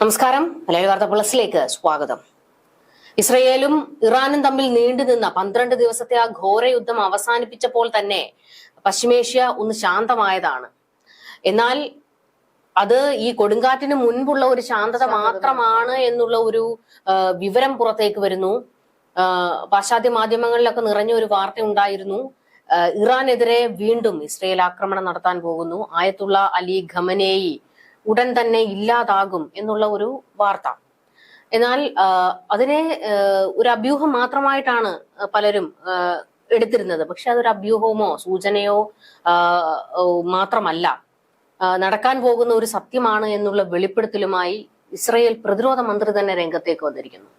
നമസ്കാരം. മലയാളി വാർത്ത പ്ലസിലേക്ക് സ്വാഗതം. ഇസ്രയേലും ഇറാനും തമ്മിൽ നീണ്ടുനിന്ന പന്ത്രണ്ട് ദിവസത്തെ ആ ഘോര യുദ്ധം അവസാനിപ്പിച്ചപ്പോൾ തന്നെ പശ്ചിമേഷ്യ ഒന്ന് ശാന്തമായതാണ്. എന്നാൽ അത് ഈ കൊടുങ്കാറ്റിന് മുൻപുള്ള ഒരു ശാന്തത മാത്രമാണ് എന്നുള്ള ഒരു വിവരം പുറത്തേക്ക് വരുന്നു. പാശ്ചാത്യ മാധ്യമങ്ങളിലൊക്കെ നിറഞ്ഞ ഒരു വാർത്ത ഉണ്ടായിരുന്നു. ഇറാനെതിരെ വീണ്ടും ഇസ്രയേൽ ആക്രമണം നടത്താൻ പോകുന്നു. ആയത്തുള്ള അലി ഖമനേയി ഉടൻ തന്നെ ഇല്ലാതാകും എന്നുള്ള ഒരു വാർത്ത. എന്നാൽ അതിനെ ഒരു അഭ്യൂഹം മാത്രമായിട്ടാണ് പലരും എടുത്തിരുന്നത്. പക്ഷെ അതൊരു അഭ്യൂഹമോ സൂചനയോ മാത്രമല്ല. നടക്കാൻ പോകുന്ന ഒരു സത്യമാണ് എന്നുള്ള വെളിപ്പെടുത്തലുമായി ഇസ്രയേൽ പ്രതിരോധ മന്ത്രി തന്നെ രംഗത്തേക്ക് വന്നിരിക്കുന്നു.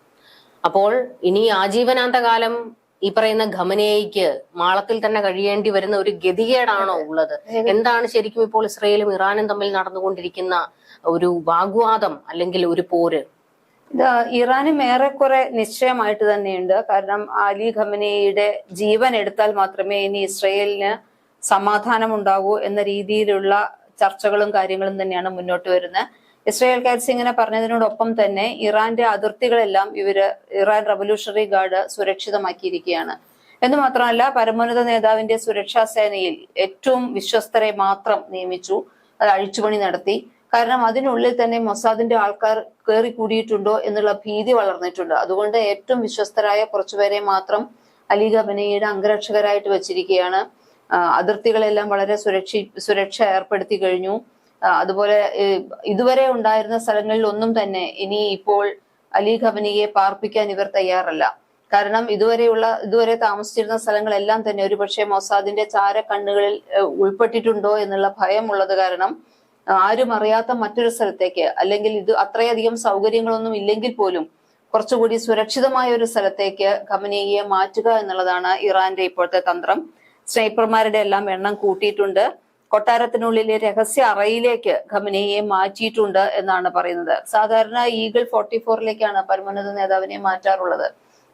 അപ്പോൾ ഇനി ആജീവനാന്ത കാലം ഈ പറയുന്ന ഖമനേയ്ക്ക് മാളത്തിൽ തന്നെ കഴിയേണ്ടി വരുന്ന ഒരു ഗതികേടാണോ ഉള്ളത്? എന്താണ് ശരിക്കും ഇപ്പോൾ ഇസ്രയേലും ഇറാനും തമ്മിൽ നടന്നുകൊണ്ടിരിക്കുന്ന ഒരു വാഗ്വാദം അല്ലെങ്കിൽ ഒരു പോര്? ഇത് ഇറാനും ഏറെക്കുറെ നിശ്ചയമായിട്ട് തന്നെയുണ്ട്. കാരണം അലി ഖമനയുടെ ജീവൻ എടുത്താൽ മാത്രമേ ഇനി ഇസ്രയേലിന് സമാധാനം ഉണ്ടാവൂ എന്ന രീതിയിലുള്ള ചർച്ചകളും കാര്യങ്ങളും തന്നെയാണ് മുന്നോട്ട് വരുന്നത്. ഇസ്രയേൽ കാറ്റ്സ് ഇങ്ങനെ പറഞ്ഞതിനോടൊപ്പം തന്നെ ഇറാന്റെ അതിർത്തികളെല്ലാം ഇവർ ഇറാൻ റവല്യൂഷണറി ഗാർഡ് സുരക്ഷിതമാക്കിയിരിക്കുകയാണ്. എന്ന് മാത്രമല്ല പരമോന്നത നേതാവിന്റെ സുരക്ഷാ സേനയിൽ ഏറ്റവും വിശ്വസ്തരെ മാത്രം നിയമിച്ചു അത് അഴിച്ചുപണി നടത്തി. കാരണം അതിനുള്ളിൽ തന്നെ മൊസാദിന്റെ ആൾക്കാർ കയറി കൂടിയിട്ടുണ്ടോ എന്നുള്ള ഭീതി വളർന്നിട്ടുണ്ട്. അതുകൊണ്ട് ഏറ്റവും വിശ്വസ്തരായ കുറച്ചുപേരെ മാത്രം അലി ബനയുടെ അംഗരക്ഷകരായിട്ട് വെച്ചിരിക്കുകയാണ്. അതിർത്തികളെല്ലാം വളരെ സുരക്ഷി സുരക്ഷ ഏർപ്പെടുത്തി കഴിഞ്ഞു. അതുപോലെ ഇതുവരെ ഉണ്ടായിരുന്ന സ്ഥലങ്ങളിൽ ഒന്നും തന്നെ ഇനി ഇപ്പോൾ അലി ഖബനിയെ പാർപ്പിക്കാൻ ഇവർ തയ്യാറല്ല. കാരണം ഇതുവരെയുള്ള ഇതുവരെ താമസിച്ചിരുന്ന സ്ഥലങ്ങളെല്ലാം തന്നെ ഒരുപക്ഷെ മൊസാദിന്റെ ചാര കണ്ണുകളിൽ ഉൾപ്പെട്ടിട്ടുണ്ടോ എന്നുള്ള ഭയമുള്ളത് കാരണം ആരും അറിയാത്ത മറ്റൊരു സ്ഥലത്തേക്ക് അല്ലെങ്കിൽ ഇത് അത്രയധികം സൗകര്യങ്ങളൊന്നും ഇല്ലെങ്കിൽ പോലും കുറച്ചുകൂടി സുരക്ഷിതമായ ഒരു സ്ഥലത്തേക്ക് ഖമനേയെ മാറ്റുക എന്നുള്ളതാണ് ഇറാന്റെ ഇപ്പോഴത്തെ തന്ത്രം. സ്നൈപ്പർമാരുടെ എല്ലാം എണ്ണം കൂട്ടിയിട്ടുണ്ട്. കൊട്ടാരത്തിനുള്ളിലെ രഹസ്യ അറയിലേക്ക് ഖമനയെ മാറ്റിയിട്ടുണ്ട് എന്നാണ് പറയുന്നത്. സാധാരണ ഈഗിൾ ഫോർട്ടി ഫോറിലേക്കാണ് പരമോന്നത നേതാവിനെ മാറ്റാറുള്ളത്.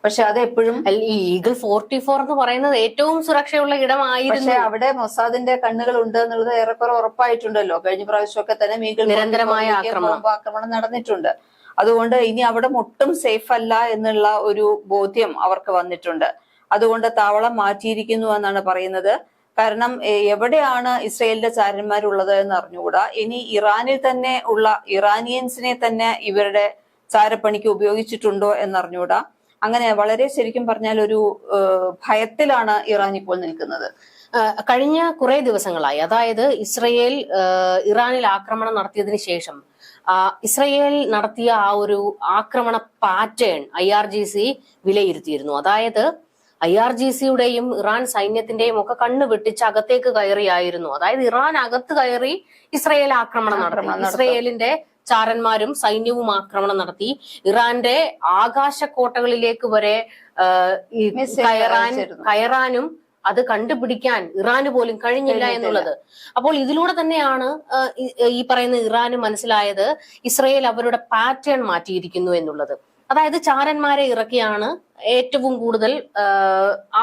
പക്ഷെ അത് എപ്പോഴും ഈ ഈഗിൾ ഫോർട്ടി ഫോർ എന്ന് പറയുന്നത് ഏറ്റവും സുരക്ഷയുള്ള ഇടമായിരുന്നു. പക്ഷെ അവിടെ മൊസാദിന്റെ കണ്ണുകൾ ഉണ്ട് എന്നുള്ളത് ഏറെക്കുറെ ഉറപ്പായിട്ടുണ്ടല്ലോ. കഴിഞ്ഞ പ്രാവശ്യമൊക്കെ തന്നെ മീഗിൾ നിരന്തരമായ ആക്രമണം. ആക്രമണം നടന്നിട്ടുണ്ട്. അതുകൊണ്ട് ഇനി അവിടെ ഒട്ടും സേഫ് അല്ല എന്നുള്ള ഒരു ബോധ്യം അവർക്ക് വന്നിട്ടുണ്ട്. അതുകൊണ്ട് താവളം മാറ്റിയിരിക്കുന്നു എന്നാണ് പറയുന്നത്. കാരണം എവിടെയാണ് ഇസ്രയേലിന്റെ ചാരന്മാരുള്ളത് എന്ന് അറിഞ്ഞുകൂടാ. ഇനി ഇറാനിൽ തന്നെ ഉള്ള ഇറാനിയൻസിനെ തന്നെ ഇവരുടെ ചാരപ്പണിക്ക് ഉപയോഗിച്ചിട്ടുണ്ടോ എന്നറിഞ്ഞുകൂടാ. അങ്ങനെ വളരെ ശരിക്കും പറഞ്ഞാൽ ഒരു ഭയത്തിലാണ് ഇറാൻ ഇപ്പോൾ നിൽക്കുന്നത്. കഴിഞ്ഞ കുറെ ദിവസങ്ങളായി അതായത് ഇസ്രയേൽ ഇറാനിൽ ആക്രമണം നടത്തിയതിനു ശേഷം ഇസ്രയേൽ നടത്തിയ ആ ഒരു ആക്രമണ pattern I R G C വിലയിരുത്തിയിരുന്നു. അതായത് ഐ ആർ ജി സിയുടെയും ഇറാൻ സൈന്യത്തിന്റെയും ഒക്കെ കണ്ണ് വെട്ടിച്ച് അകത്തേക്ക് കയറിയായിരുന്നു. അതായത് ഇറാൻ അകത്ത് കയറി ഇസ്രയേൽ ആക്രമണം നടത്തി. ഇസ്രയേലിന്റെ ചാരന്മാരും സൈന്യവും ആക്രമണം നടത്തി. ഇറാന്റെ ആകാശക്കോട്ടകളിലേക്ക് വരെ കയറാൻ കയറാനും അത് കണ്ടുപിടിക്കാൻ ഇറാന് പോലും കഴിഞ്ഞില്ല എന്നുള്ളത്. അപ്പോൾ ഇതിലൂടെ തന്നെയാണ് ഈ പറയുന്ന ഇറാന് മനസ്സിലായത് ഇസ്രയേൽ അവരുടെ പാറ്റേൺ മാറ്റിയിരിക്കുന്നു എന്നുള്ളത്. അതായത് ചാരന്മാരെ ഇറക്കിയാണ് ഏറ്റവും കൂടുതൽ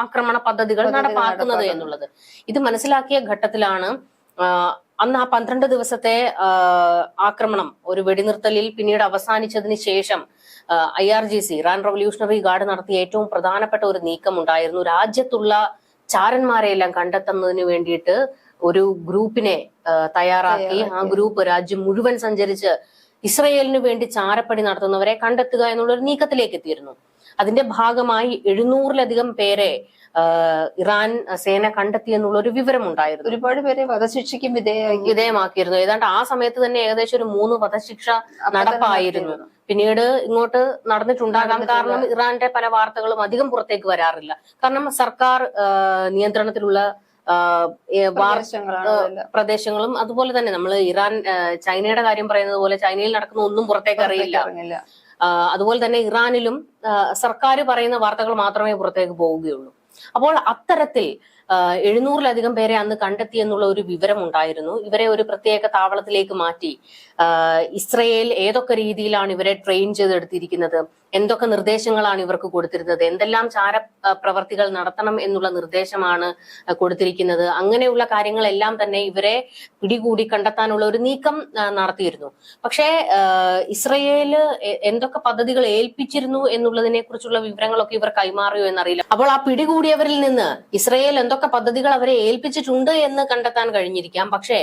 ആക്രമണ പദ്ധതികൾ നടപ്പാക്കുന്നത്. എന്നുള്ളത്. ഇത് മനസ്സിലാക്കിയ ഘട്ടത്തിലാണ് അന്ന് ആ പന്ത്രണ്ട് ദിവസത്തെ ആക്രമണം ഒരു വെടിനിർത്തലിൽ പിന്നീട് അവസാനിച്ചതിന് ശേഷം I R G C Iran revolutionary guard നടത്തിയ ഏറ്റവും പ്രധാനപ്പെട്ട ഒരു നീക്കം ഉണ്ടായിരുന്നു രാജ്യത്തുള്ള ചാരന്മാരെയെല്ലാം കണ്ടെത്തുന്നതിന് വേണ്ടിയിട്ട് ഒരു ഗ്രൂപ്പിനെ തയ്യാറാക്കി. ആ ഗ്രൂപ്പ് രാജ്യം മുഴുവൻ സഞ്ചരിച്ച് ഇസ്രയേലിന് വേണ്ടി ചാരപ്പണി നടത്തുന്നവരെ കണ്ടെത്തുക എന്നുള്ള ഒരു നീക്കത്തിലേക്ക് എത്തിയിരുന്നു. അതിന്റെ ഭാഗമായി എഴുന്നൂറിലധികം പേരെ ഇറാൻ സേന കണ്ടെത്തി എന്നുള്ള ഒരു വിവരമുണ്ടായിരുന്നു. ഒരുപാട് പേരെ വധശിക്ഷയ്ക്കും വിധേയമാക്കി. വിധേയമാക്കിയിരുന്നു. ഏതാണ്ട് ആ സമയത്ത് തന്നെ ഏകദേശം ഒരു മൂന്ന് വധശിക്ഷ നടപ്പായിരുന്നു. പിന്നീട് ഇങ്ങോട്ട് നടന്നിട്ടുണ്ടാകാം. കാരണം ഇറാന്റെ പല വാർത്തകളും അധികം പുറത്തേക്ക് വരാറില്ല. കാരണം സർക്കാർ നിയന്ത്രണത്തിലുള്ള പ്രദേശങ്ങളും അതുപോലെ തന്നെ നമ്മൾ ഇറാൻ ചൈനയുടെ കാര്യം പറയുന്നത് പോലെ ചൈനയിൽ നടക്കുന്ന ഒന്നും പുറത്തേക്ക് അറിയില്ല. അതുപോലെ തന്നെ ഇറാനിലും സർക്കാർ പറയുന്ന വാർത്തകൾ മാത്രമേ പുറത്തേക്ക് പോവുകയുള്ളൂ. അപ്പോൾ അത്തരത്തിൽ എഴുന്നൂറിലധികം പേരെ അന്ന് കണ്ടെത്തി എന്നുള്ള ഒരു വിവരം ഉണ്ടായിരുന്നു ഇവരെ ഒരു പ്രത്യേക താവളത്തിലേക്ക് മാറ്റി. ഇസ്രയേൽ ഏതൊക്കെ രീതിയിലാണ് ഇവരെ ട്രെയിൻ ചെയ്തെടുത്തിരിക്കുന്നത്? എന്തൊക്കെ നിർദ്ദേശങ്ങളാണ് ഇവർക്ക് കൊടുത്തിരുന്നത്? എന്തെല്ലാം ചാര പ്രവർത്തികൾ നടത്തണം എന്നുള്ള നിർദ്ദേശമാണ് കൊടുത്തിരിക്കുന്നത്? അങ്ങനെയുള്ള കാര്യങ്ങളെല്ലാം തന്നെ ഇവരെ പിടികൂടി കണ്ടെത്താനുള്ള ഒരു നീക്കം നടത്തിയിരുന്നു. പക്ഷേ ഇസ്രയേൽ എന്തൊക്കെ പദ്ധതികൾ ഏൽപ്പിച്ചിരുന്നു എന്നുള്ളതിനെ കുറിച്ചുള്ള വിവരങ്ങളൊക്കെ ഇവർ കൈമാറിയോ എന്നറിയില്ല. അപ്പോൾ ആ പിടികൂടിയവരിൽ നിന്ന് ഇസ്രയേൽ എന്തൊക്കെ പദ്ധതികൾ അവരെ ഏൽപ്പിച്ചിട്ടുണ്ട് എന്ന് കണ്ടെത്താൻ കഴിഞ്ഞിരിക്കാം. പക്ഷേ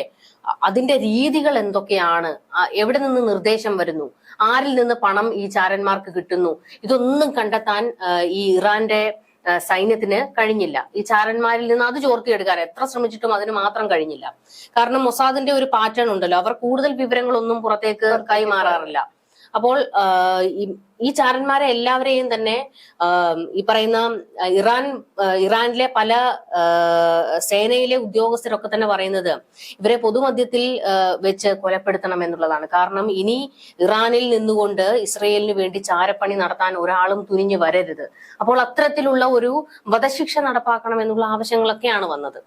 അതിന്റെ രീതികൾ എന്തൊക്കെയാണ്? എവിടെ നിന്ന് നിർദ്ദേശം വരുന്നു? ആരിൽ നിന്ന് പണം ഈ ചാരന്മാർക്ക് കിട്ടുന്നു? ഇതൊന്നും കണ്ടെത്താൻ ഈ ഇറാന്റെ സൈന്യത്തിന് കഴിഞ്ഞില്ല. ഈ ചാരന്മാരിൽ നിന്ന് അത് ചോർത്തിയെടുക്കാൻ എത്ര ശ്രമിച്ചിട്ടും അതിന് മാത്രം കഴിഞ്ഞില്ല. കാരണം മൊസാദിന്റെ ഒരു പാറ്റേൺ ഉണ്ടല്ലോ. അവർ കൂടുതൽ വിവരങ്ങളൊന്നും പുറത്തേക്ക് കൈമാറാറില്ല. അപ്പോൾ ഈ- ചാരന്മാരെ എല്ലാവരെയും തന്നെ ഈ പറയുന്ന ഇറാൻ ഇറാനിലെ പല സേനയിലെ ഉദ്യോഗസ്ഥരൊക്കെ തന്നെ പറയുന്നത് ഇവരെ പൊതുമധ്യത്തിൽ വെച്ച് കൊലപ്പെടുത്തണം എന്നുള്ളതാണ്. കാരണം ഇനി ഇറാനിൽ നിന്നുകൊണ്ട് ഇസ്രയേലിന് വേണ്ടി ചാരപ്പണി നടത്താൻ ഒരാളും തുനിഞ്ഞു വരരുത്. അപ്പോൾ അത്തരത്തിലുള്ള ഒരു വധശിക്ഷ നടപ്പാക്കണം എന്നുള്ള ആവശ്യങ്ങളൊക്കെയാണ് വന്നത്.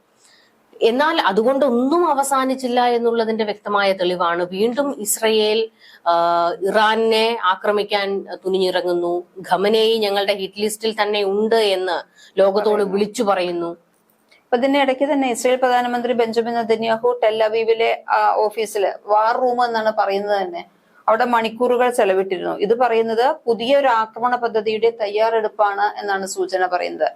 എന്നാൽ അതുകൊണ്ടൊന്നും അവസാനിച്ചില്ല എന്നുള്ളതിന്റെ വ്യക്തമായ തെളിവാണ്. വീണ്ടും ഇസ്രയേൽ ഇറാനെ ആക്രമിക്കാൻ തുനിഞ്ഞിറങ്ങുന്നു. ഖമനേയി ഞങ്ങളുടെ ഹിറ്റ് ലിസ്റ്റിൽ തന്നെ ഉണ്ട് എന്ന് ലോകത്തോട് വിളിച്ചു പറയുന്നു. അപ്പൊ ഇതിന്റെ ഇടയ്ക്ക് തന്നെ ഇസ്രയേൽ പ്രധാനമന്ത്രി ബെഞ്ചമിൻ നെതന്യാഹു ടെല്ലവീവിലെ ഓഫീസിൽ വാർ റൂം എന്നാണ് പറയുന്നത് തന്നെ. അവിടെ മണിക്കൂറുകൾ ചെലവിട്ടിരുന്നു. ഇത് പറയുന്നത് പുതിയൊരു ആക്രമണ പദ്ധതിയുടെ തയ്യാറെടുപ്പാണ് എന്നാണ് സൂചന പറയുന്നത്.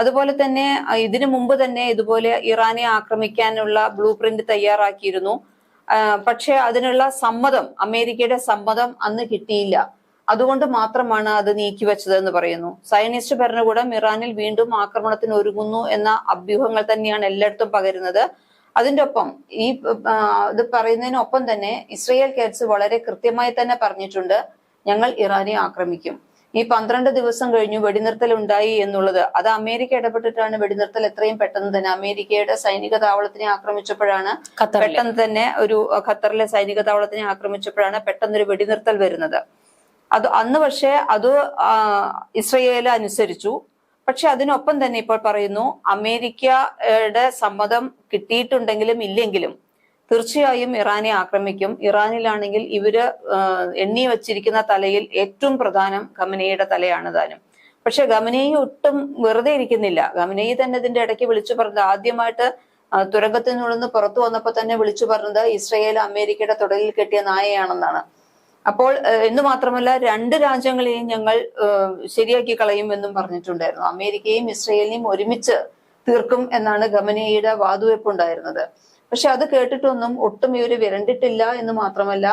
അതുപോലെ തന്നെ ഇതിനു മുമ്പ് തന്നെ ഇതുപോലെ ഇറാനെ ആക്രമിക്കാനുള്ള ബ്ലൂ പ്രിന്റ് തയ്യാറാക്കിയിരുന്നു. പക്ഷെ അതിനുള്ള സമ്മതം അമേരിക്കയുടെ സമ്മതം അന്ന് കിട്ടിയില്ല. അതുകൊണ്ട് മാത്രമാണ് അത് നീക്കിവെച്ചത് എന്ന് പറയുന്നു. സയനിസ്റ്റ് ഭരണകൂടം ഇറാനിൽ വീണ്ടും ആക്രമണത്തിന് ഒരുങ്ങുന്നു എന്ന അഭ്യൂഹങ്ങൾ തന്നെയാണ് എല്ലായിടത്തും പകരുന്നത്. അതിന്റെ ഒപ്പം ഈ ഇത് പറയുന്നതിനൊപ്പം തന്നെ ഇസ്രയേൽ കേസ് വളരെ കൃത്യമായി തന്നെ പറഞ്ഞിട്ടുണ്ട്. ഞങ്ങൾ ഇറാനെ ആക്രമിക്കും. ഈ പന്ത്രണ്ട് ദിവസം കഴിഞ്ഞു വെടിനിർത്തൽ ഉണ്ടായി എന്നുള്ളത്. അത് അമേരിക്ക ഇടപെട്ടിട്ടാണ് വെടിനിർത്തൽ എത്രയും പെട്ടെന്ന് തന്നെ. അമേരിക്കയുടെ സൈനിക താവളത്തിനെ ആക്രമിച്ചപ്പോഴാണ് പെട്ടെന്ന് തന്നെ ഒരു ഖത്തറിലെ സൈനിക താവളത്തിനെ ആക്രമിച്ചപ്പോഴാണ് പെട്ടെന്നൊരു വെടിനിർത്തൽ വരുന്നത്. അത് അന്ന് പക്ഷേ അത് ഇസ്രയേൽ അനുസരിച്ചു. പക്ഷെ അതിനൊപ്പം തന്നെ ഇപ്പോൾ പറയുന്നു അമേരിക്കയുടെ സമ്മതം കിട്ടിയിട്ടുണ്ടെങ്കിലും ഇല്ലെങ്കിലും തീർച്ചയായും ഇറാനെ ആക്രമിക്കും. ഇറാനിലാണെങ്കിൽ ഇവർ എണ്ണി വച്ചിരിക്കുന്ന തലയിൽ ഏറ്റവും പ്രധാനം ഖമനയുടെ തലയാണ് താനും. പക്ഷെ ഖമനയി ഒട്ടും വെറുതെ ഇരിക്കുന്നില്ല. ഖമനയി തന്നെ ഇതിന്റെ ഇടയ്ക്ക് വിളിച്ചു പറഞ്ഞത് ആദ്യമായിട്ട് തുരങ്കത്തിൽ നിന്ന് പുറത്തു വന്നപ്പോൾ തന്നെ വിളിച്ചു പറഞ്ഞത് ഇസ്രയേൽ അമേരിക്കയുടെ തുടലിൽ കെട്ടിയ നായയാണെന്നാണ്. അപ്പോൾ എന്ന് മാത്രമല്ല രണ്ട് രാജ്യങ്ങളെയും ഞങ്ങൾ ശരിയാക്കി കളയും എന്നും പറഞ്ഞിട്ടുണ്ടായിരുന്നു. അമേരിക്കയും ഇസ്രയേലിനെയും ഒരുമിച്ച് തീർക്കും എന്നാണ് ഖമനയുടെ വാതുവെപ്പുണ്ടായിരുന്നത്. പക്ഷെ അത് കേട്ടിട്ടൊന്നും ഒട്ടും ഇവർ വിരണ്ടിട്ടില്ല എന്ന് മാത്രമല്ല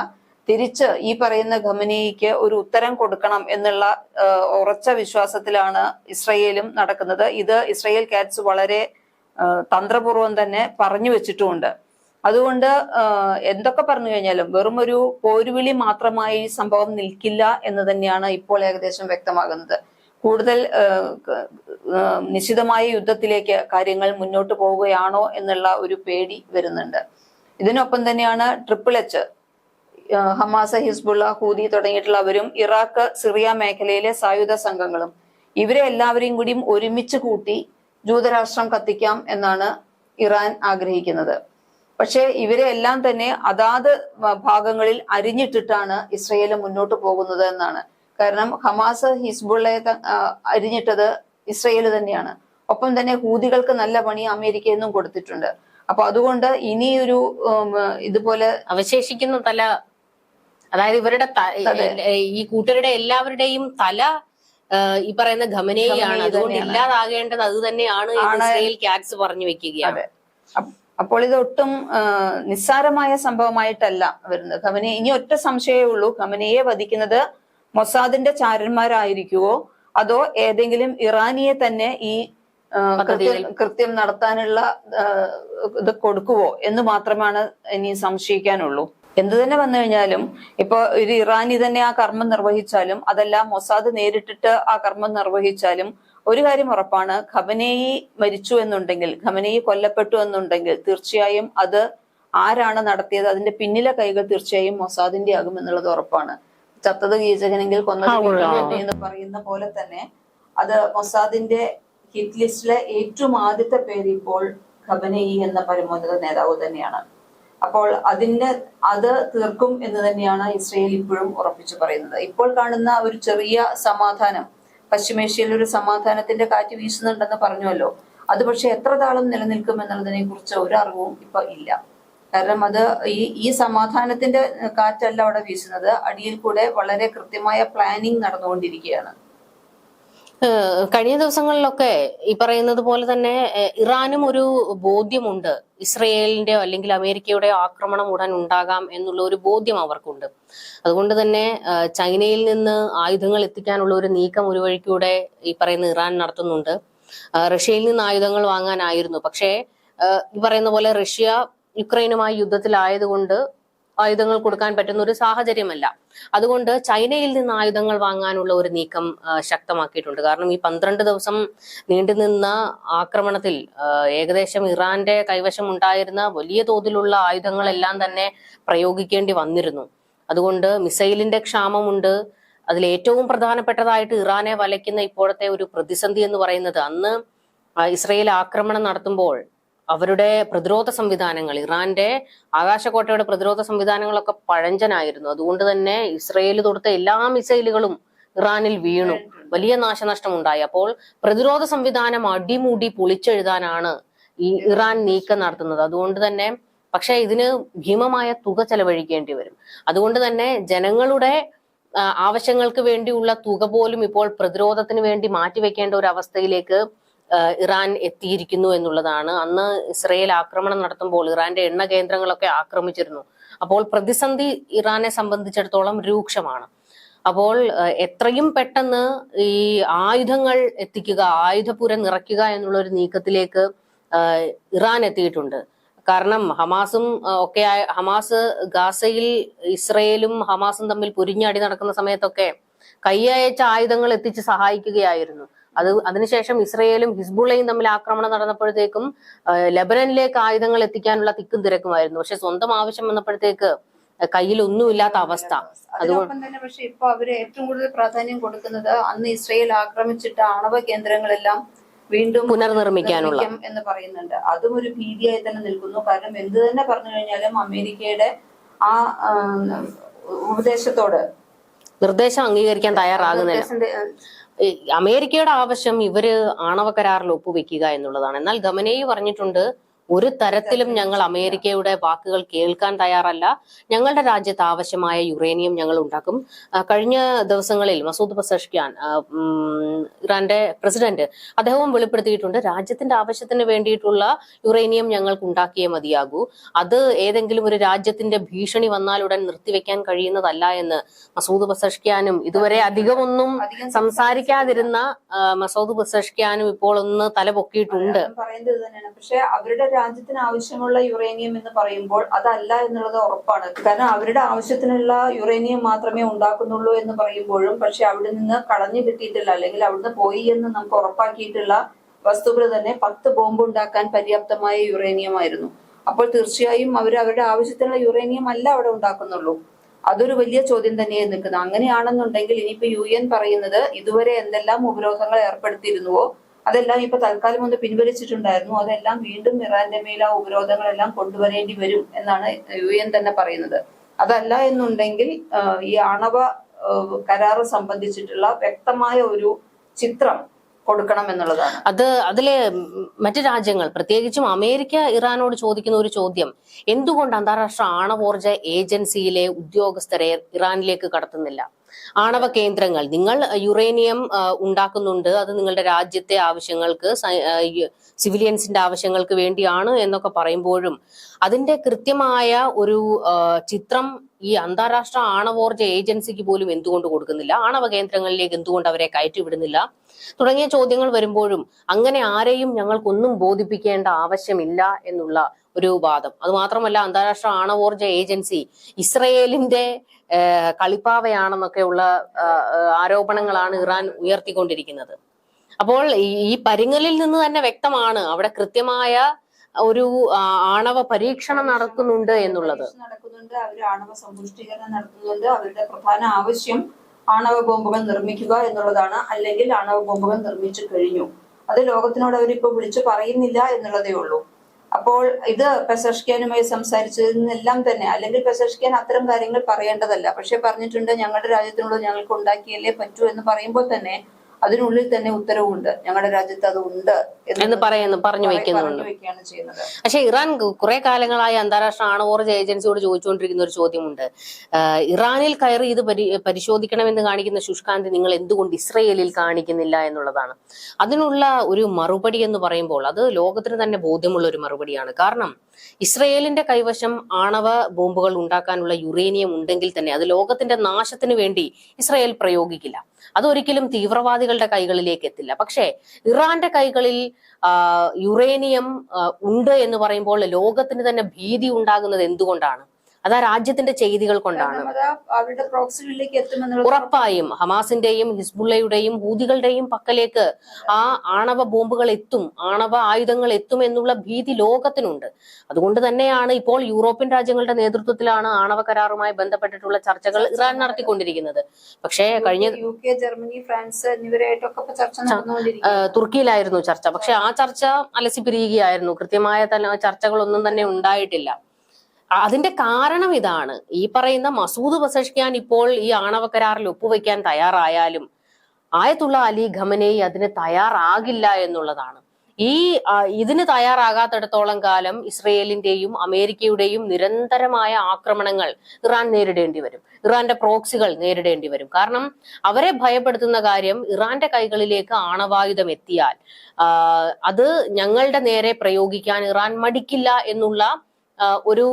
തിരിച്ച് ഈ പറയുന്ന ഖമനിക്ക് ഒരു ഉത്തരം കൊടുക്കണം എന്നുള്ള ഉറച്ച വിശ്വാസത്തിലാണ് ഇസ്രയേലും നടക്കുന്നത്. ഇത് ഇസ്രയേൽ കാറ്റ്സ് വളരെ തന്ത്രപൂർവം തന്നെ പറഞ്ഞു വെച്ചിട്ടുമുണ്ട് അതുകൊണ്ട് എന്തൊക്കെ പറഞ്ഞു കഴിഞ്ഞാലും വെറും ഒരു പോരുവിളി മാത്രമായി സംഭവം നിൽക്കില്ല എന്ന് തന്നെയാണ് ഇപ്പോൾ ഏകദേശം വ്യക്തമാകുന്നത്. കൂടുതൽ നിശ്ചിതമായ യുദ്ധത്തിലേക്ക് കാര്യങ്ങൾ മുന്നോട്ട് പോവുകയാണോ എന്നുള്ള ഒരു പേടി വരുന്നുണ്ട്. ഇതിനൊപ്പം തന്നെയാണ് triple H Hamas Hezbollah Houthi തുടങ്ങിയിട്ടുള്ളവരും Iraq Syria മേഖലയിലെ സായുധ സംഘങ്ങളും. ഇവരെ എല്ലാവരെയും കൂടിയും ഒരുമിച്ച് കൂട്ടി ജൂതരാഷ്ട്രം കത്തിക്കാം എന്നാണ് ഇറാൻ ആഗ്രഹിക്കുന്നത്. പക്ഷേ ഇവരെ എല്ലാം തന്നെ അതാത് ഭാഗങ്ങളിൽ അരിഞ്ഞിട്ടിട്ടാണ് ഇസ്രയേൽ മുന്നോട്ട് പോകുന്നത് എന്നാണ്. കാരണം ഹമാസ് ഹിസ്ബുള്ളയെ അരിഞ്ഞിട്ടത് ഇസ്രയേൽ തന്നെയാണ്. ഒപ്പം തന്നെ ഹൂതികൾക്ക് നല്ല പണി അമേരിക്ക എന്നും കൊടുത്തിട്ടുണ്ട്. അപ്പൊ അതുകൊണ്ട് ഇനിയൊരു ഇതുപോലെ അവശേഷിക്കുന്ന തല അതായത് ഇവരുടെ ഈ കൂട്ടരുടെ എല്ലാവരുടെയും തല ഈ പറയുന്ന ഖമനയാണ്. അതുകൊണ്ട്. ഇല്ലാതാകേണ്ടത് അത് തന്നെയാണ് ഇസ്രയേൽ ക്യാറ്റ്സ് പറഞ്ഞു വെക്കുകയാണ്. അപ്പോൾ ഇത് ഒട്ടും നിസ്സാരമായ സംഭവമായിട്ടല്ല വരുന്നത്. ഖമനെ ഇനി ഒറ്റ സംശയമേ ഉള്ളൂ. ഖമനയെ വധിക്കുന്നത് മൊസാദിന്റെ ചാരന്മാരായിരിക്കുവോ? അതോ ഏതെങ്കിലും ഇറാനിയെ തന്നെ ഈ. കൃത്യം നടത്താനുള്ള ഇത് കൊടുക്കുവോ എന്ന് മാത്രമാണ് ഇനി സംശയിക്കാനുള്ളൂ. എന്ത് തന്നെ വന്നു കഴിഞ്ഞാലും ഇപ്പൊ ഒരു ഇറാനി തന്നെ ആ കർമ്മം നിർവഹിച്ചാലും അതല്ല മൊസാദ് നേരിട്ടിട്ട് ആ കർമ്മം നിർവഹിച്ചാലും ഒരു കാര്യം ഉറപ്പാണ് ഖമനേയി മരിച്ചു എന്നുണ്ടെങ്കിൽ ഖമനേയി കൊല്ലപ്പെട്ടു എന്നുണ്ടെങ്കിൽ തീർച്ചയായും അത് ആരാണ് നടത്തിയത് അതിന്റെ പിന്നിലെ കൈകൾ തീർച്ചയായും മൊസാദിന്റെ ആകും എന്നുള്ളത് ഉറപ്പാണ്. ചത്തത് കീചകനെങ്കിൽ കൊന്നത്. എന്ന് പറയുന്ന പോലെ തന്നെ അത് മൊസാദിന്റെ ഹിറ്റ് ലിസ്റ്റിലെ ഏറ്റവും ആദ്യത്തെ പേര് ഇപ്പോൾ ഖബനയി എന്ന പരമോന്നത നേതാവ് തന്നെയാണ്. അപ്പോൾ അതിന്റെ അത് തീർക്കും എന്ന് തന്നെയാണ് ഇസ്രയേൽ ഇപ്പോഴും ഉറപ്പിച്ചു പറയുന്നത്. ഇപ്പോൾ കാണുന്ന ഒരു ചെറിയ സമാധാനം പശ്ചിമേഷ്യയിൽ ഒരു സമാധാനത്തിന്റെ കാറ്റ് വീശുന്നുണ്ടെന്ന് പറഞ്ഞുവല്ലോ. അത് പക്ഷെ എത്ര താളം നിലനിൽക്കും എന്നുള്ളതിനെ കുറിച്ച് ഒരു അറിവും ഇപ്പൊ ഇല്ല. കാരണം അത് ഈ ഈ സമാധാനത്തിന്റെ കാറ്റല്ല അവിടെ വീശുന്നത്. അടിയിൽ കൂടെ വളരെ കൃത്യമായ പ്ലാനിങ് നടന്നുകൊണ്ടിരിക്കുകയാണ്. കഴിഞ്ഞ ദിവസങ്ങളിലൊക്കെ ഈ പറയുന്നത് പോലെ തന്നെ ഇറാനും ഒരു ബോധ്യമുണ്ട്. ഇസ്രയേലിന്റെയോ അല്ലെങ്കിൽ അമേരിക്കയുടെ ആക്രമണം ഉടൻ ഉണ്ടാകാം എന്നുള്ള ഒരു ബോധ്യം അവർക്കുണ്ട്. അതുകൊണ്ട് തന്നെ ചൈനയിൽ നിന്ന് ആയുധങ്ങൾ എത്തിക്കാനുള്ള ഒരു നീക്കം ഒരു വഴിക്കൂടെ ഈ പറയുന്ന ഇറാൻ നടത്തുന്നുണ്ട്. റഷ്യയിൽ നിന്ന് ആയുധങ്ങൾ വാങ്ങാനായിരുന്നു. പക്ഷേ ഈ പറയുന്ന പോലെ റഷ്യ യുക്രൈനുമായി യുദ്ധത്തിലായതുകൊണ്ട് ആയുധങ്ങൾ കൊടുക്കാൻ പറ്റുന്ന ഒരു സാഹചര്യമല്ല. അതുകൊണ്ട് ചൈനയിൽ നിന്ന് ആയുധങ്ങൾ വാങ്ങാനുള്ള ഒരു നീക്കം ശക്തമാക്കിയിട്ടുണ്ട്. കാരണം ഈ പന്ത്രണ്ട് ദിവസം നീണ്ടുനിന്ന ആക്രമണത്തിൽ ഏകദേശം ഇറാന്റെ കൈവശം ഉണ്ടായിരുന്ന വലിയ തോതിലുള്ള ആയുധങ്ങളെല്ലാം തന്നെ പ്രയോഗിക്കേണ്ടി വന്നിരുന്നു. അതുകൊണ്ട് മിസൈലിന്റെ ക്ഷാമമുണ്ട്. അതിൽ ഏറ്റവും പ്രധാനപ്പെട്ടതായിട്ട് ഇറാനെ വലയ്ക്കുന്ന ഇപ്പോഴത്തെ ഒരു പ്രതിസന്ധി എന്ന് പറയുന്നത് അന്ന് ഇസ്രയേൽ ആക്രമണം നടത്തുമ്പോൾ അവരുടെ പ്രതിരോധ സംവിധാനങ്ങൾ. ഇറാന്റെ ആകാശക്കോട്ടയുടെ പ്രതിരോധ സംവിധാനങ്ങളൊക്കെ പഴഞ്ചനായിരുന്നു. അതുകൊണ്ട് തന്നെ ഇസ്രയേൽ തൊടുത്ത എല്ലാ മിസൈലുകളും ഇറാനിൽ വീണു. വലിയ നാശനഷ്ടം ഉണ്ടായി അപ്പോൾ പ്രതിരോധ സംവിധാനം അടിമൂടി പൊളിച്ചെഴുതാനാണ് ഈ ഇറാൻ നീക്കം നടത്തുന്നത്. അതുകൊണ്ട് തന്നെ പക്ഷേ ഇതിന് ഭീമമായ തുക ചെലവഴിക്കേണ്ടി വരും. അതുകൊണ്ട് തന്നെ ജനങ്ങളുടെ ആവശ്യങ്ങൾക്ക് വേണ്ടിയുള്ള തുക പോലും ഇപ്പോൾ പ്രതിരോധത്തിന് വേണ്ടി മാറ്റിവെക്കേണ്ട ഒരു അവസ്ഥയിലേക്ക് ഇറാൻ എത്തിയിരിക്കുന്നു എന്നുള്ളതാണ്. അന്ന് ഇസ്രയേൽ ആക്രമണം നടത്തുമ്പോൾ ഇറാന്റെ എണ്ണ കേന്ദ്രങ്ങളൊക്കെ ആക്രമിച്ചിരുന്നു. അപ്പോൾ പ്രതിസന്ധി ഇറാനെ സംബന്ധിച്ചിടത്തോളം രൂക്ഷമാണ്. അപ്പോൾ എത്രയും പെട്ടെന്ന് ഈ ആയുധങ്ങൾ എത്തിക്കുക ആയുധപുര നിറയ്ക്കുക എന്നുള്ള ഒരു നീക്കത്തിലേക്ക് ഇറാൻ എത്തിയിട്ടുണ്ട്. കാരണം ഹമാസും ഒക്കെ ഹമാസ് ഗാസയിൽ ഇസ്രയേലും ഹമാസും തമ്മിൽ പൊരിഞ്ഞടി നടക്കുന്ന സമയത്തൊക്കെ കൈയയച്ച ആയുധങ്ങൾ എത്തിച്ച് സഹായിക്കുകയായിരുന്നു. അത് അതിനുശേഷം ഇസ്രയേലും ഹിസ്ബുള്ളയും തമ്മിൽ ആക്രമണം നടന്നപ്പോഴത്തേക്കും ലബനനിലേക്ക് ആയുധങ്ങൾ എത്തിക്കാനുള്ള തിക്കും തിരക്കുമായിരുന്നു. പക്ഷെ സ്വന്തം ആവശ്യം വന്നപ്പോഴത്തേക്ക് കയ്യിൽ ഒന്നുമില്ലാത്ത അവസ്ഥ. അതിനൊപ്പം തന്നെ പക്ഷെ ഇപ്പൊ അവർ ഏറ്റവും കൂടുതൽ പ്രാധാന്യം കൊടുക്കുന്നത് അന്ന് ഇസ്രയേൽ ആക്രമിച്ചിട്ട് ആണവ കേന്ദ്രങ്ങളെല്ലാം വീണ്ടും പുനർനിർമ്മിക്കാനുള്ള. നിർമ്മിക്കും എന്ന് പറയുന്നുണ്ട്. അതും ഒരു ഭീതിയായി തന്നെ നിൽക്കുന്നു. കാരണം എന്ത് തന്നെ പറഞ്ഞു കഴിഞ്ഞാലും അമേരിക്കയുടെ ആ ഉപദേശത്തോട് നിർദ്ദേശം അംഗീകരിക്കാൻ തയ്യാറാകുന്നില്ല. അമേരിക്കയുടെ ആവശ്യം ഇവർ ആണവ കരാറിൽ ഒപ്പുവെക്കുക എന്നുള്ളതാണ്. എന്നാൽ ഗമനേയി പറഞ്ഞിട്ടുണ്ട് ഒരു തരത്തിലും ഞങ്ങൾ അമേരിക്കയുടെ വാക്കുകൾ കേൾക്കാൻ തയ്യാറല്ല. ഞങ്ങളുടെ രാജ്യത്ത് ആവശ്യമായ യുറേനിയം ഞങ്ങൾ ഉണ്ടാക്കും. കഴിഞ്ഞ ദിവസങ്ങളിൽ മസൂദ് പസഷ്ക്യാൻ ആ, ഇറാന്റെ പ്രസിഡന്റ് അദ്ദേഹവും വെളിപ്പെടുത്തിയിട്ടുണ്ട്. രാജ്യത്തിന്റെ ആവശ്യത്തിന് വേണ്ടിയിട്ടുള്ള യുറേനിയം ഞങ്ങൾക്ക് ഉണ്ടാക്കിയേ മതിയാകൂ. അത് ഏതെങ്കിലും ഒരു രാജ്യത്തിന്റെ ഭീഷണി വന്നാൽ ഉടൻ നിർത്തിവെക്കാൻ കഴിയുന്നതല്ല എന്ന് മസൂദ് പസഷ്ക്യാനും ഇതുവരെ അധികമൊന്നും സംസാരിക്കാതിരുന്ന മസൂദ് പസഷ്ക്യാനും ഇപ്പോൾ ഒന്ന് തല പൊക്കിയിട്ടുണ്ട് പറയുന്നത് തന്നെയാണ് പക്ഷെ അവരുടെ രാജ്യത്തിന് ആവശ്യമുള്ള യുറേനിയം എന്ന് പറയുമ്പോൾ അതല്ല എന്നുള്ളത് ഉറപ്പാണ്. കാരണം അവരുടെ ആവശ്യത്തിനുള്ള യുറേനിയം മാത്രമേ ഉണ്ടാക്കുന്നുള്ളൂ എന്ന് പറയുമ്പോഴും പക്ഷെ അവിടെ നിന്ന് കളഞ്ഞു കിട്ടിയിട്ടില്ല. അല്ലെങ്കിൽ അവിടുന്ന് പോയി എന്ന് നമുക്ക് ഉറപ്പാക്കിയിട്ടുള്ള വസ്തുക്കൾ തന്നെ പത്ത് ബോംബ് ഉണ്ടാക്കാൻ പര്യാപ്തമായ യുറേനിയം ആയിരുന്നു. അപ്പോൾ തീർച്ചയായും അവർ അവരുടെ ആവശ്യത്തിനുള്ള യുറേനിയം അല്ല അവിടെ ഉണ്ടാക്കുന്നുള്ളൂ. അതൊരു വലിയ ചോദ്യം തന്നെയായി നിൽക്കുന്നത് അങ്ങനെയാണെന്നുണ്ടെങ്കിൽ ഇനിയിപ്പോ യു എൻ പറയുന്നത് ഇതുവരെ എന്തെല്ലാം ഉപരോധങ്ങൾ ഏർപ്പെടുത്തിയിരുന്നുവോ? അതെല്ലാം ഇപ്പൊ തൽക്കാലം ഒന്ന് പിൻവലിച്ചിട്ടുണ്ടായിരുന്നു. അതെല്ലാം വീണ്ടും ഇറാന്റെ മേൽ ആ ഉപരോധങ്ങളെല്ലാം കൊണ്ടുവരേണ്ടി വരും എന്നാണ് യു എൻ തന്നെ പറയുന്നത്. അതല്ല എന്നുണ്ടെങ്കിൽ ഈ ആണവ കരാറ് സംബന്ധിച്ചിട്ടുള്ള വ്യക്തമായ ഒരു ചിത്രം കൊടുക്കണം എന്നുള്ളതാണ്. അത് അതിലെ മറ്റ് രാജ്യങ്ങൾ പ്രത്യേകിച്ചും അമേരിക്ക ഇറാനോട് ചോദിക്കുന്ന ഒരു ചോദ്യം. എന്തുകൊണ്ട് അന്താരാഷ്ട്ര ആണവോർജ ഏജൻസിയിലെ ഉദ്യോഗസ്ഥരെ ഇറാനിലേക്ക് കടത്തുന്നില്ല? ആണവ കേന്ദ്രങ്ങൾ. നിങ്ങൾ യുറേനിയം ഉണ്ടാക്കുന്നുണ്ട്. അത് നിങ്ങളുടെ രാജ്യത്തെ ആവശ്യങ്ങൾക്ക് സിവിലിയൻസിന്റെ ആവശ്യങ്ങൾക്ക് വേണ്ടിയാണ് എന്നൊക്കെ പറയുമ്പോഴും അതിന്റെ കൃത്യമായ ഒരു ചിത്രം ഈ അന്താരാഷ്ട്ര ആണവോർജ ഏജൻസിക്ക് പോലും എന്തുകൊണ്ട് കൊടുക്കുന്നില്ല? ആണവ കേന്ദ്രങ്ങളിലേക്ക് എന്തുകൊണ്ട് അവരെ കയറ്റിവിടുന്നില്ല? തുടങ്ങിയ ചോദ്യങ്ങൾ വരുമ്പോഴും അങ്ങനെ ആരെയും ഞങ്ങൾക്കൊന്നും ബോധിപ്പിക്കേണ്ട ആവശ്യമില്ല എന്നുള്ള ഒരു വാദം. അത് മാത്രമല്ല അന്താരാഷ്ട്ര ആണവോർജ ഏജൻസി ഇസ്രയേലിന്റെ കളിപ്പാവയാണെന്നൊക്കെയുള്ള ആരോപണങ്ങളാണ് ഇറാൻ ഉയർത്തിക്കൊണ്ടിരിക്കുന്നത്. അപ്പോൾ ഈ- പരിങ്ങലിൽ നിന്ന് തന്നെ വ്യക്തമാണ് അവിടെ കൃത്യമായ ഒരു ആണവ പരീക്ഷണം നടക്കുന്നുണ്ട് എന്നുള്ളത്. നടക്കുന്നുണ്ട് അവർ ആണവ സമ്പുഷ്ടീകരണം നടത്തുന്നുണ്ട് അവരുടെ പ്രധാന ആവശ്യം ആണവ ബോംബുകൾ നിർമ്മിക്കുക എന്നുള്ളതാണ്. അല്ലെങ്കിൽ ആണവ ബോംബുകൾ നിർമ്മിച്ചു കഴിഞ്ഞു. അത് ലോകത്തിനോട് അവരിപ്പോ വിളിച്ചു പറയുന്നില്ല എന്നുള്ളതേ ഉള്ളൂ. അപ്പോൾ ഇത് പെസഷ്കാനുമായി സംസാരിച്ചതിൽ നിന്നെല്ലാം തന്നെ അല്ലെങ്കിൽ പെസഷ്കാൻ അത്തരം കാര്യങ്ങൾ പറയേണ്ടതല്ല. പക്ഷെ പറഞ്ഞിട്ടുണ്ട് ഞങ്ങളുടെ രാജ്യത്തിനുള്ളത് ഞങ്ങൾക്ക് ഉണ്ടാക്കിയല്ലേ പറ്റൂ എന്ന് പറയുമ്പോൾ തന്നെ അതിനുള്ളിൽ തന്നെ ഉത്തരവുണ്ട്. ഞങ്ങളുടെ രാജ്യത്ത് അത് ഉണ്ട് എന്ന് പറയുന്നു പറഞ്ഞു വെക്കുന്നുണ്ട്. പക്ഷെ ഇറാൻ കുറെ കാലങ്ങളായി അന്താരാഷ്ട്ര ആണവോർജ ഏജൻസിയോട് ചോദിച്ചുകൊണ്ടിരിക്കുന്ന ഒരു ചോദ്യമുണ്ട്. ഇറാനിൽ കയറി ഇത് പരി പരിശോധിക്കണമെന്ന് കാണിക്കുന്ന ശുഷ്കാന്തി നിങ്ങൾ എന്തുകൊണ്ട് ഇസ്രയേലിൽ കാണിക്കുന്നില്ല എന്നുള്ളതാണ്. അതിനുള്ള ഒരു മറുപടി എന്ന് പറയുമ്പോൾ അത് ലോകത്തിന് തന്നെ ബോധ്യമുള്ള ഒരു മറുപടിയാണ്. കാരണം ഇസ്രയേലിന്റെ കൈവശം ആണവ ബോംബുകൾ ഉണ്ടാക്കാനുള്ള യുറേനിയം ഉണ്ടെങ്കിൽ തന്നെ അത് ലോകത്തിന്റെ നാശത്തിന് വേണ്ടി ഇസ്രയേൽ പ്രയോഗിക്കില്ല. അതൊരിക്കലും തീവ്രവാദികളുടെ കൈകളിലേക്ക് എത്തില്ല. പക്ഷേ ഇറാന്റെ കൈകളിൽ യുറേനിയം ഉണ്ട് എന്ന് പറയുമ്പോൾ ലോകത്തിന് തന്നെ ഭീതി ഉണ്ടാകുന്നത് എന്തുകൊണ്ടാണ്? അത് ആ രാജ്യത്തിന്റെ ചെയ്തികൾ കൊണ്ടാണ്. ഉറപ്പായും ഹമാസിന്റെയും ഹിസ്ബുള്ളയുടെയും ഹൂതികളുടെയും പക്കലേക്ക് ആ ആണവ ബോംബുകൾ എത്തും ആണവ ആയുധങ്ങൾ എത്തും എന്നുള്ള ഭീതി ലോകത്തിനുണ്ട്. അതുകൊണ്ട് തന്നെയാണ് ഇപ്പോൾ യൂറോപ്യൻ രാജ്യങ്ങളുടെ നേതൃത്വത്തിലാണ് ആണവ കരാറുമായി ബന്ധപ്പെട്ടിട്ടുള്ള ചർച്ചകൾ ഇറാൻ നടത്തിക്കൊണ്ടിരിക്കുന്നത്. പക്ഷേ കഴിഞ്ഞ യു കെ ജർമ്മനി ഫ്രാൻസ് എന്നിവരായിട്ടൊക്കെ ചർച്ച തുർക്കിയിലായിരുന്നു ചർച്ച. പക്ഷെ ആ ചർച്ച അലസിപ്പിരിയുകയായിരുന്നു. കൃത്യമായ തന്നെ ചർച്ചകളൊന്നും തന്നെ ഉണ്ടായിട്ടില്ല. അതിന്റെ കാരണം ഇതാണ്. ഈ പറയുന്ന മസൂദ് പസഷ്കിയാൻ ഇപ്പോൾ ഈ ആണവ കരാറിൽ ഒപ്പുവെക്കാൻ തയ്യാറായാലും ആയത്തുള്ള അലി ഖമനേയി അതിന് തയ്യാറാകില്ല എന്നുള്ളതാണ്. ഈ ഇതിന് തയ്യാറാകാത്തിടത്തോളം കാലം ഇസ്രയേലിന്റെയും അമേരിക്കയുടെയും നിരന്തരമായ ആക്രമണങ്ങൾ ഇറാൻ നേരിടേണ്ടി വരും. ഇറാന്റെ പ്രോക്സികൾ നേരിടേണ്ടി വരും. കാരണം അവരെ ഭയപ്പെടുത്തുന്ന കാര്യം ഇറാന്റെ കൈകളിലേക്ക് ആണവായുധം എത്തിയാൽ അത് ഞങ്ങളുടെ നേരെ പ്രയോഗിക്കാൻ ഇറാൻ മടിക്കില്ല എന്നുള്ള ഒരു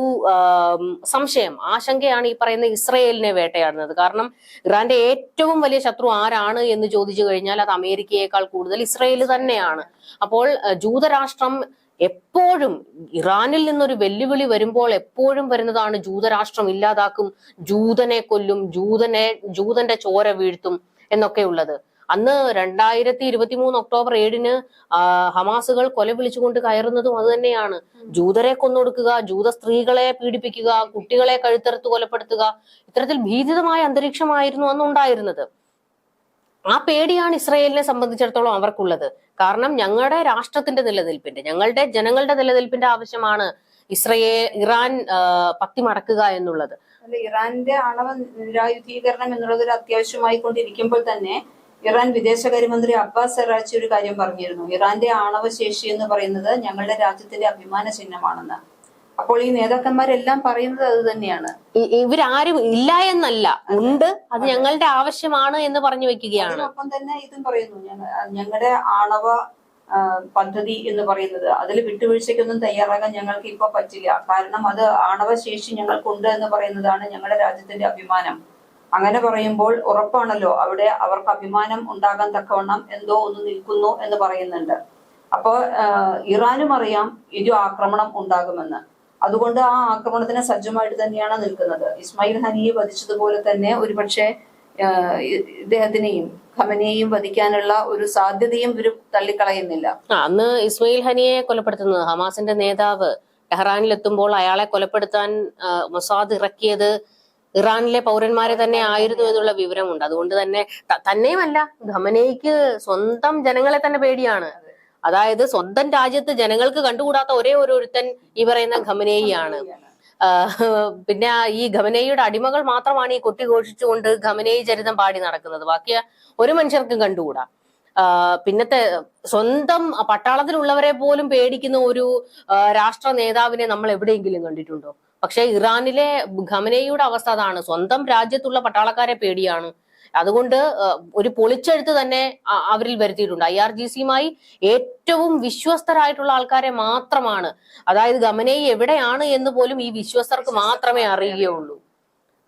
സംശയം. ആശങ്കയാണ് ഈ പറയുന്ന ഇസ്രയേലിനെ വേട്ടയാടുന്നത്. കാരണം ഇറാന്റെ ഏറ്റവും വലിയ ശത്രു ആരാണ് എന്ന് ചോദിച്ചു കഴിഞ്ഞാൽ അത് അമേരിക്കയേക്കാൾ കൂടുതൽ ഇസ്രയേൽ തന്നെയാണ്. അപ്പോൾ ജൂതരാഷ്ട്രം എപ്പോഴും ഇറാനിൽ നിന്നൊരു വെല്ലുവിളി വരുമ്പോൾ എപ്പോഴും വരുന്നതാണ് ജൂതരാഷ്ട്രം ഇല്ലാതാക്കും ജൂതനെ കൊല്ലും ജൂതനെ ജൂതന്റെ ചോര വീഴ്ത്തും എന്നൊക്കെ ഉള്ളത്. അന്ന് രണ്ടായിരത്തി ഇരുപത്തി മൂന്ന് ഒക്ടോബർ ഏഴിന് ഹമാസുകൾ കൊല വിളിച്ചുകൊണ്ട് കയറുന്നതും അത് തന്നെയാണ്. ജൂതരെ കൊന്നൊടുക്കുക ജൂത സ്ത്രീകളെ പീഡിപ്പിക്കുക കുട്ടികളെ കഴുത്തറുത്ത് കൊലപ്പെടുത്തുക ഇത്തരത്തിൽ ഭീതിതമായ അന്തരീക്ഷമായിരുന്നു അന്ന് ഉണ്ടായിരുന്നത്. ആ പേടിയാണ് ഇസ്രയേലിനെ സംബന്ധിച്ചിടത്തോളം അവർക്കുള്ളത്. കാരണം ഞങ്ങളുടെ രാഷ്ട്രത്തിന്റെ നിലനിൽപ്പിന്റെ ഞങ്ങളുടെ ജനങ്ങളുടെ നിലനിൽപ്പിന്റെ ആവശ്യമാണ് ഇസ്രയേൽ ഇറാൻ ആ, പത്തി മടക്കുക എന്നുള്ളത് ഇറാന്റെ ആണവ നിരായുധീകരണം എന്നുള്ളത് ഒരു അത്യാവശ്യമായി കൊണ്ടിരിക്കുമ്പോൾ തന്നെ ഇറാൻ വിദേശകാര്യമന്ത്രി അബ്ബാസ് സെറാച്ചി ഒരു കാര്യം പറഞ്ഞിരുന്നു. ഇറാന്റെ ആണവ ശേഷി എന്ന് പറയുന്നത് ഞങ്ങളുടെ രാജ്യത്തിന്റെ അഭിമാന ചിഹ്നമാണെന്ന്. അപ്പോൾ ഈ നേതാക്കന്മാരെല്ലാം പറയുന്നത് അത് തന്നെയാണ്. ഇവരാരും ഇല്ല എന്നല്ല. ഉണ്ട്. അത് ഞങ്ങളുടെ ആവശ്യമാണ് എന്ന് പറഞ്ഞു വെക്കുകയാണ്. ഒപ്പം തന്നെ ഇതും പറയുന്നു. ഞങ്ങ- ഞങ്ങളുടെ ആണവ പദ്ധതി എന്ന് പറയുന്നത് അതിൽ വിട്ടുവീഴ്ചയ്ക്കൊന്നും തയ്യാറാകാൻ ഞങ്ങൾക്ക് ഇപ്പൊ പറ്റില്ല. കാരണം അത് ആണവ ശേഷി ഞങ്ങൾക്കുണ്ട് എന്ന് പറയുന്നതാണ് ഞങ്ങളുടെ രാജ്യത്തിന്റെ അഭിമാനം. അങ്ങനെ പറയുമ്പോൾ ഉറപ്പാണല്ലോ അവിടെ അവർക്ക് അഭിമാനം ഉണ്ടാകാൻ തക്കവണ്ണം എന്തോ ഒന്ന് നിൽക്കുന്നു എന്ന് പറയുന്നുണ്ട്. അപ്പോൾ ഇറാനും അറിയാം ഇരു ആക്രമണം ഉണ്ടാകുമെന്ന്. അതുകൊണ്ട് ആ ആക്രമണത്തിന് സജ്ജമായിട്ട് തന്നെയാണ് നിൽക്കുന്നത്. ഇസ്മായിൽ ഹനിയെ വധിച്ചതുപോലെ തന്നെ ഒരുപക്ഷെ ഇദ്ദേഹത്തിനെയും ഖമനെയും വധിക്കാനുള്ള ഒരു സാധ്യതയും ഇവർ തള്ളിക്കളയുന്നില്ല. അന്ന് ഇസ്മയിൽ ഹനിയെ കൊലപ്പെടുത്തുന്നത് ഹമാസിന്റെ നേതാവ് ടെഹ്റാനിൽ എത്തുമ്പോൾ അയാളെ കൊലപ്പെടുത്താൻ മൊസാദ് ഇറക്കിയത് ഇറാനിലെ പൗരന്മാരെ തന്നെ ആയിരുന്നു എന്നുള്ള വിവരമുണ്ട്. അതുകൊണ്ട് തന്നെ തന്നെയുമല്ല ഖമനയ്ക്ക് സ്വന്തം ജനങ്ങളെ തന്നെ പേടിയാണ്. അതായത് സ്വന്തം രാജ്യത്ത് ജനങ്ങൾക്ക് കണ്ടുകൂടാത്ത ഒരേ ഒരു ഒരുത്തൻ ഈ പറയുന്ന ഖമനേയിയാണ്. പിന്നെ ഈ ഖമനേയുടെ അടിമകൾ മാത്രമാണ് ഈ കൊട്ടി ഘോഷിച്ചുകൊണ്ട് ഖമനേയി ചരിതം പാടി നടക്കുന്നത്. ബാക്കി ഒരു മനുഷ്യർക്കും കണ്ടുകൂടാ. പിന്നത്തെ സ്വന്തം പട്ടാളത്തിലുള്ളവരെ പോലും പേടിക്കുന്ന ഒരു രാഷ്ട്ര നേതാവിനെ നമ്മൾ എവിടെയെങ്കിലും കണ്ടിട്ടുണ്ടോ? പക്ഷെ ഇറാനിലെ ഖമനേയുടെ അവസ്ഥ അതാണ്. സ്വന്തം രാജ്യത്തുള്ള പട്ടാളക്കാരെ പേടിയാണ്. അതുകൊണ്ട് ഒരു പൊളിച്ചെഴുത്ത് തന്നെ അവരിൽ വരുത്തിയിട്ടുണ്ട്. ഐ ആർ ജി സിയുമായി ഏറ്റവും വിശ്വസ്തരായിട്ടുള്ള ആൾക്കാരെ മാത്രമാണ്. അതായത് ഗമനേയി എവിടെയാണ് എന്ന് പോലും ഈ വിശ്വസ്തർക്ക് മാത്രമേ അറിയുകയുള്ളൂ.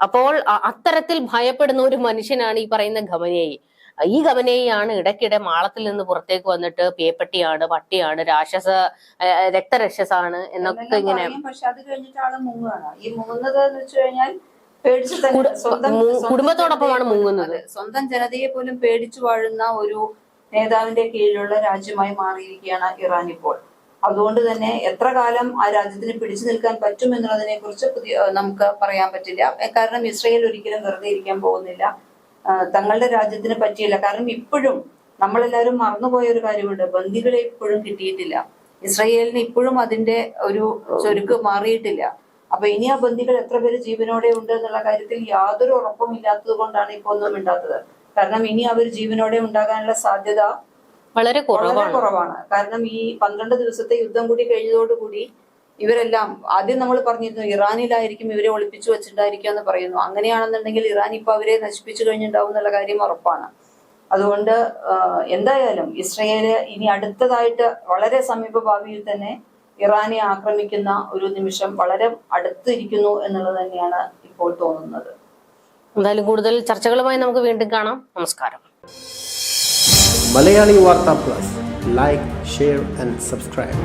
അപ്പോൾ അത്തരത്തിൽ ഭയപ്പെടുന്ന ഒരു മനുഷ്യനാണ് ഈ പറയുന്ന ഗമനേയി ഈ ഗമനേയാണ് ഇടയ്ക്കിടെ മാളത്തിൽ നിന്ന് പുറത്തേക്ക് വന്നിട്ട് പേപ്പട്ടിയാണ് പട്ടിയാണ് രാക്ഷസ രക്തരക്ഷസാണ് എന്നൊക്കെ ഇങ്ങനെ പറയും, പക്ഷെ അത് കഴിഞ്ഞിട്ട് മുങ്ങുകയാണ് ഈ മുങ്ങുന്നത് എന്ന് വെച്ച് കഴിഞ്ഞാൽ പേടിച്ച് തന്നെ സ്വന്തം കുടുംബത്തോടൊപ്പമാണ് മുങ്ങുന്നത്. സ്വന്തം ജനതയെ പോലും പേടിച്ചു വാഴുന്ന ഒരു നേതാവിന്റെ കീഴിലുള്ള രാജ്യമായി മാറിയിരിക്കുകയാണ് ഇറാൻ ഇപ്പോൾ. അതുകൊണ്ട് തന്നെ എത്ര കാലം ആ രാജ്യത്തിന് പിടിച്ചു നിൽക്കാൻ പറ്റും എന്നുള്ളതിനെ കുറിച്ച് പുതിയ നമുക്ക് പറയാൻ പറ്റില്ല. കാരണം ഇസ്രയേൽ ഒരിക്കലും വെറുതെ ഇരിക്കാൻ പോകുന്നില്ല. തങ്ങളുടെ രാജ്യത്തിന് പറ്റിയില്ല. കാരണം ഇപ്പോഴും നമ്മളെല്ലാവരും മറന്നുപോയ ഒരു കാര്യമുണ്ട്. ബന്ദികളെ ഇപ്പോഴും കിട്ടിയിട്ടില്ല. ഇസ്രയേലിന് ഇപ്പോഴും അതിന്റെ ഒരു ചൊരുക്ക് മാറിയിട്ടില്ല. അപ്പൊ ഇനി ആ ബന്ദികൾ എത്ര പേര് ജീവനോടെ ഉണ്ട് എന്നുള്ള കാര്യത്തിൽ യാതൊരു ഉറപ്പും ഇല്ലാത്തത് കൊണ്ടാണ് ഇപ്പൊ ഒന്നും ഇണ്ടാത്തത് കാരണം ഇനി അവർ ജീവനോടെ ഉണ്ടാകാനുള്ള സാധ്യത വളരെ കുറവാണ്. കാരണം ഈ പന്ത്രണ്ട് ദിവസത്തെ യുദ്ധം കൂടി കഴിഞ്ഞതോടുകൂടി ഇവരെല്ലാം ആദ്യം നമ്മൾ പറഞ്ഞിരുന്നു ഇറാനിലായിരിക്കും ഇവരെ ഒളിപ്പിച്ചു വെച്ചിട്ടുണ്ടായിരിക്കുക എന്ന് പറയുന്നു. അങ്ങനെയാണെന്നുണ്ടെങ്കിൽ ഇറാൻ ഇപ്പൊ അവരെ നശിപ്പിച്ചു കഴിഞ്ഞിട്ടുണ്ടാവും എന്നുള്ള കാര്യം ഉറപ്പാണ്. അതുകൊണ്ട് എന്തായാലും ഇസ്രയേൽ ഇനി അടുത്തതായിട്ട് വളരെ സമീപ ഭാവിയിൽ തന്നെ ഇറാനെ ആക്രമിക്കുന്ന ഒരു നിമിഷം വളരെ അടുത്തിരിക്കുന്നു എന്നുള്ളത് തന്നെയാണ് ഇപ്പോൾ തോന്നുന്നത്. എന്തായാലും കൂടുതൽ ചർച്ചകളുമായി നമുക്ക് വീണ്ടും കാണാം. നമസ്കാരം. Malayali Vartha plus. Like share and subscribe